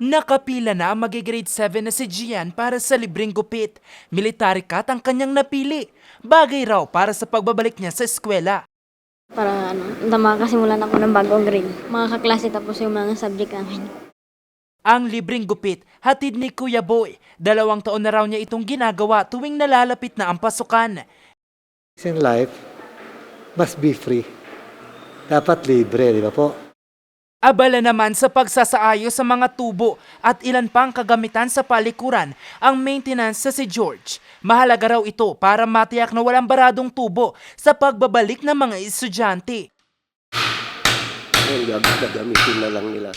Nakapila na ang magi-grade 7 na si Gian para sa libreng gupit. Military cut ang kanyang napili. Bagay raw para sa pagbabalik niya sa eskwela. Para ano, na makasimulan ako ng bagong grade. Mga kaklase tapos yung mga subject namin. Ang libreng gupit, hatid ni Kuya Boy. Dalawang taon na raw niya itong ginagawa tuwing nalalapit na ang pasukan. in life must be free. Dapat libre, di ba po? Abala naman sa pagsasaayos sa mga tubo at ilan pang kagamitan sa palikuran ang maintenance sa si George. Mahalaga raw ito para matiyak na walang baradong tubo sa pagbabalik ng mga estudyante. Gag- gagamitin na lang nila.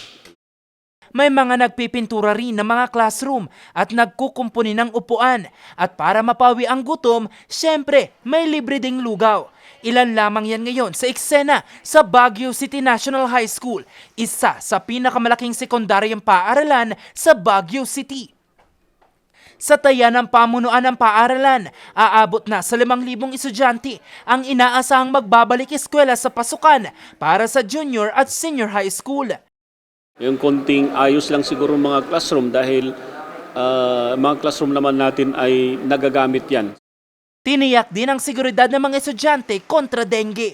May mga nagpipintura rin ng mga classroom at nagkukumpuni ng upuan. At para mapawi ang gutom, syempre may libre ding lugaw. Ilan lamang yan ngayon sa eksena sa Baguio City National High School, isa sa pinakamalaking sekundaryang paaralan sa Baguio City. Sa taya ng pamunuan ng paaralan, aabot na sa 5,000 estudyante ang inaasahang magbabalik eskwela sa pasukan para sa junior at senior high school. Yung konting ayos lang siguro mga classroom dahil ah, mga classroom naman natin ay nagagamit yan. Tiniyak din ang seguridad ng mga estudyante kontra dengue.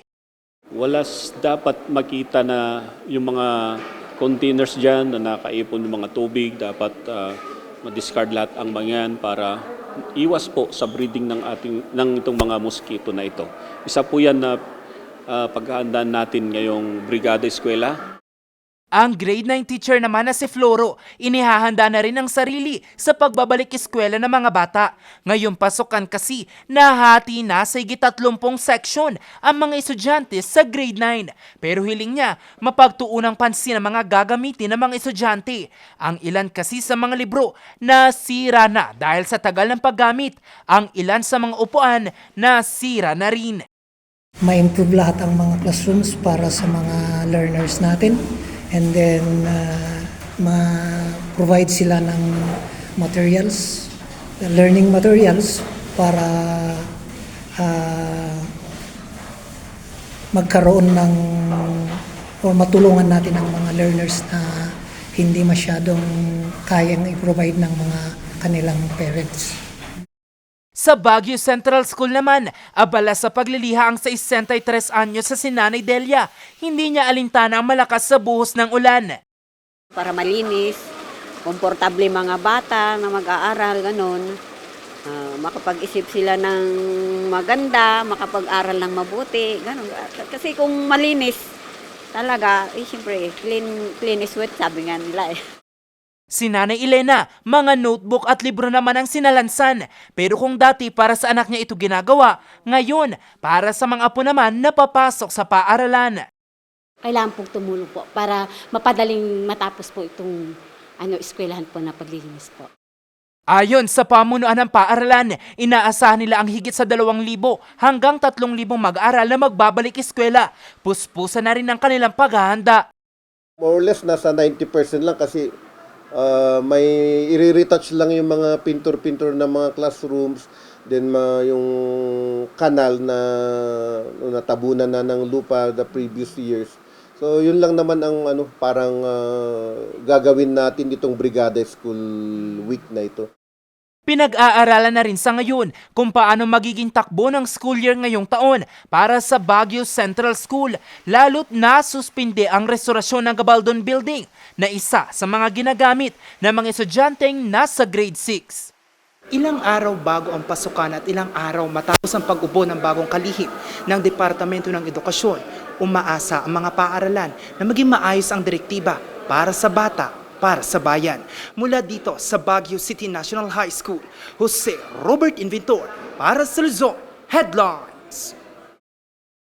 Wala dapat makita na yung mga containers dyan na nakaipon ng mga tubig, dapat ah, ma-discard lahat ang mga yan para iwas po sa breeding ng ating ng itong mga mosquito na ito. Isa po yan na uh, paghahandaan natin ngayong Brigada Eskwela. Ang grade 9 teacher naman na si Floro, inihahanda na rin ang sarili sa pagbabalik eskwela ng mga bata. Ngayong pasukan kasi, nahati na sa higit 30 section ang mga estudyante sa grade 9. Pero hiling niya, mapagtuunang pansin ang mga gagamitin ng mga estudyante. Ang ilan kasi sa mga libro nasira na dahil sa tagal ng paggamit. Ang ilan sa mga upuan nasira na rin. ma-improve lahat ang mga classrooms para sa mga learners natin and then uh, ma-provide sila ng materials, learning materials para uh, magkaroon ng o matulungan natin ang mga learners na hindi masyadong kayang i-provide ng mga kanilang parents. Sa Baguio Central School naman, abala sa pagliliha ang 63 anyo sa sinanay Delia. Hindi niya alintana ang malakas sa buhos ng ulan. para malinis, komportable mga bata na mag-aaral, ganun. Ah, makapag-isip sila ng maganda, makapag-aral ng mabuti, ganun. Kasi kung malinis, talaga, eh, siyempre, clean, clean is wet, sabi nga nila eh. Si Nanay Elena, mga notebook at libro naman ang sinalansan. Pero kung dati para sa anak niya ito ginagawa, ngayon para sa mga apo naman napapasok sa paaralan. kailangan pong tumulong po para mapadaling matapos po itong ano, eskwelahan po na paglilinis po. Ayon sa pamunuan ng paaralan, inaasahan nila ang higit sa 2,000 hanggang 3,000 mag-aaral na magbabalik eskwela. Puspusan na rin ang kanilang paghahanda. more or less nasa 90% lang kasi uh, may i-retouch lang yung mga pintor-pintor ng mga classrooms then ma, yung kanal na natabunan na ng lupa the previous years. So yun lang naman ang ano parang uh, gagawin natin itong Brigada School week na ito. Pinag-aaralan na rin sa ngayon kung paano magiging takbo ng school year ngayong taon para sa Baguio Central School, lalo't nasuspinde ang restorasyon ng Gabaldon Building na isa sa mga ginagamit ng mga estudyanteng nasa grade 6. Ilang araw bago ang pasukan at ilang araw matapos ang pag-ubo ng bagong kalihim ng Departamento ng Edukasyon, umaasa ang mga paaralan na maging maayos ang direktiba para sa bata, para sa bayan. Mula dito sa Baguio City National High School, Jose Robert Inventor para sa Luzon Headlines.